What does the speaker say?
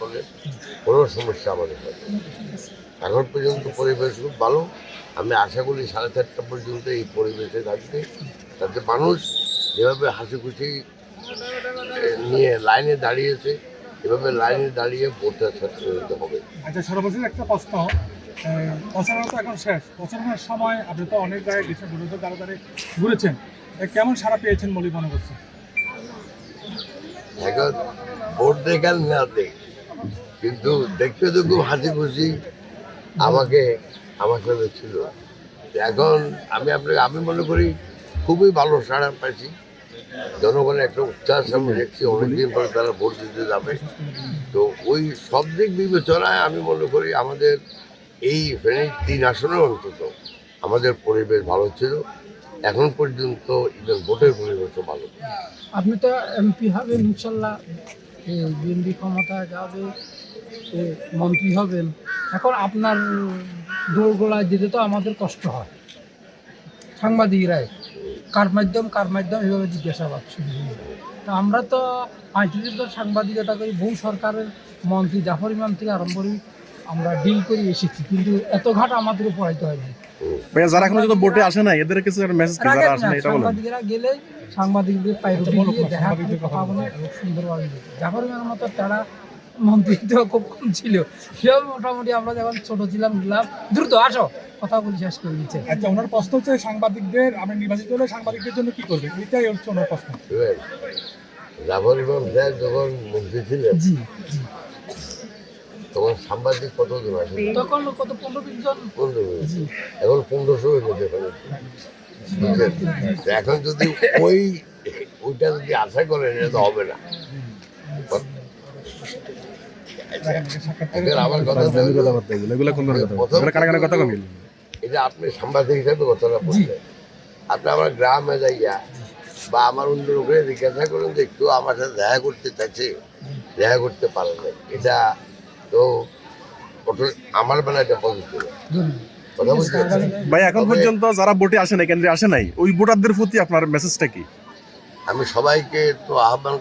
করলে কোনো সমস্যা আমাদের হবে এখন পর্যন্ত পরিবেশ খুব ভালো। আমি আশা করি সাড়ে চারটা পর্যন্ত এই পরিবেশে থাকবে। তাতে মানুষ যেভাবে হাসি খুশি নিয়ে লাইনে দাঁড়িয়েছে এভাবে লাইনে দাঁড়িয়ে ভোটটা ছাত্র হবে। আচ্ছা সর্বশেষ একটা প্রশ্ন। আহ, প্রচারণা তো এখন শেষ। প্রচারণার সময় আপনি তো অনেক জায়গায় গেছেন দ্বারা ঘুরেছেন। কেমন সারা পেয়েছেন বলে মনে করছেন? এখন ভোট দেখাল না দেখ কিন্তু দেখতে তো খুব হাসি খুশি। আমাকে, আমার সাথে ছিল। এখন আমি আপনাকে, আমি মনে করি খুবই ভালো সাড়া পাইছি। জনগণের একটা উচ্ছ্বাস আমি দেখছি, অনেকদিন পরে তারা ভোট দিতে যাবে। তো ওই সব দিক বিবেচনায় আমি মনে করি আমাদের এই ফেনীর তিন আসনে অন্তত আমাদের পরিবেশ ভালো ছিল। এখন পর্যন্ত ইভেন ভোটের পরিবেশও ভালো। আপনি তো এমপি হবেন, ইনশাল্লাহ। বিএনপি ক্ষমতায় যাবে। মন্ত্রী হবেন এখন আপনার দৌড়গোলায় যেতে তো আমাদের কষ্ট হয়। সাংবাদিকরাই কার মাধ্যম কার মাধ্যম এভাবে জিজ্ঞাসাবাদ শুরু হয়ে যায়। আমরা তো আইটিতে তো সাংবাদিকতা করি বহু সরকারের মন্ত্রী জাফর ইমাম থেকে আরম্ভ করি আমরা ডিল করে এসেছি কিন্তু এত ঘাট আমাদের পড়াইতে হয় না ভাইয়া যারা এখনও যদি ভোটে আসে নাই এদের কিছু মেসেজ কি যারা আসে এটা বলেন। সাংবাদিকরা গেলে সাংবাদিকদের পাইরুটি দিয়ে দেখা কথা বলে সুন্দরভাবে জাফর ইমামের মতো তারা মন্ত্রী তো খুব কম ছিল। সেও মোটামুটি আমরা যখন ছোট ছিলাম গেলাম দ্রুত আসো। কথা বলে শেষ করে দিচ্ছে। আচ্ছা ওনার প্রশ্ন হচ্ছে সাংবাদিকদের আমি নির্বাচিত হলে সাংবাদিকদের জন্য কি করবে এটাই হচ্ছে ওনার প্রশ্ন। জাফর ইমাম সাহেব যখন মন্ত্রী ছিলেন জি জি। তখন সাংবাদিক কতজন আছে তখন কত পনেরো বিশ জন। পনেরো এখন পনেরোশো হয়ে গেছে এখানে। এখন যদি ওই ওইটা যদি আশা করেন এটা তো হবে না। আমার কথা কথাবার্তা এগুলো এগুলো কোন কথা? এগুলো কারা কারা কথা কমিল? এটা আপনি সাংবাদিক হিসাবে কথাটা বললেন। আপনি আমার গ্রামে যাইয়া বা আমার অন্য লোকের জিজ্ঞাসা করেন যে কেউ আমার সাথে দেখা করতে চাইছে দেখা করতে পারে না এটা তো আমার বেলা এটা পজিটিভ? ভাই এখন পর্যন্ত যারা ভোটে আসে নাই কেন্দ্রে আসে নাই ওই ভোটারদের প্রতি আপনার মেসেজটা কি? আমি সবাইকে তো আহ্বান